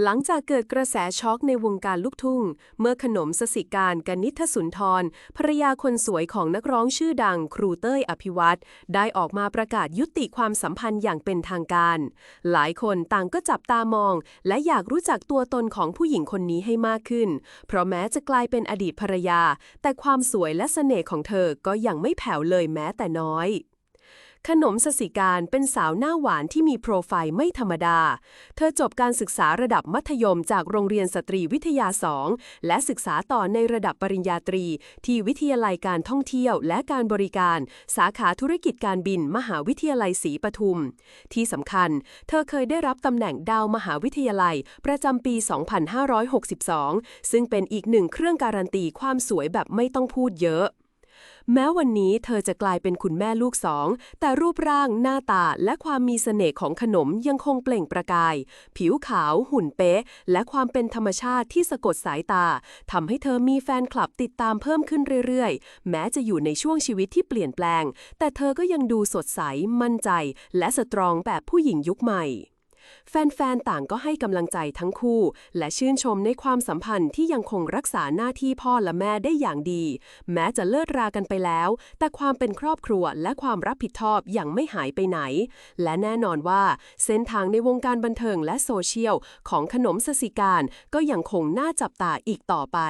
หลังจากเกิดกระแสช็อกในวงการลูกทุ่ง เมื่อขนมสสิการกนิษฐสุนทรภรยาคนสวยของนักร้องชื่อดังครูเต้ยอภิวัตรได้ออกมาประกาศยุติความสัมพันธ์อย่างเป็นทางการ หลายคนต่างก็จับตามอง และอยากรู้จักตัวตนของผู้หญิงคนนี้ให้มากขึ้น เพราะแม้จะกลายเป็นอดีตภรรยา แต่ความสวยและเสน่ห์ของเธอก็ยังไม่แผ่วเลยแม้แต่น้อย ขนมสสิการเป็นสาวหน้าหวานที่มีโปรไฟล์ไม่ธรรมดา เธอจบการศึกษาระดับมัธยมจากโรงเรียนสตรีวิทยา 2 และศึกษาต่อในระดับปริญญาตรี ที่วิทยาลัยการท่องเที่ยวและการบริการ สาขาธุรกิจการบิน มหาวิทยาลัยศรีปทุม ที่สำคัญ เธอเคยได้รับตำแหน่งดาวมหาวิทยาลัย ประจำปี 2562 ซึ่งเป็นอีกหนึ่งเครื่องการันตีความสวยแบบไม่ต้องพูดเยอะ แม้วันนี้เธอจะกลายเป็นคุณแม่ลูกสอง แต่รูปร่างหน้าตาและความมีเสน่ห์ของขนมยังคงเปล่งประกาย ผิวขาวหุ่นเป๊ะ และความเป็นธรรมชาติที่สะกดสายตาทำให้เธอมีแฟนคลับติดตามเพิ่มขึ้นเรื่อยๆ แม้จะอยู่ในช่วงชีวิตที่เปลี่ยนแปลง แต่เธอก็ยังดูสดใสมั่นใจ และสตรองแบบผู้หญิงยุคใหม่ แฟนๆ ต่างก็ให้กำลังใจทั้งคู่ และชื่นชมในความสัมพันธ์ที่ยังคงรักษาหน้าที่พ่อและแม่ได้อย่างดี แม้จะเลิกรากันไปแล้ว แต่ความเป็นครอบครัวและความรับผิดชอบยังไม่หายไปไหน และแน่นอนว่า เส้นทางในวงการบันเทิงและโซเชียลของขนมสสิการก็ยังคงน่าจับตาอีกต่อไป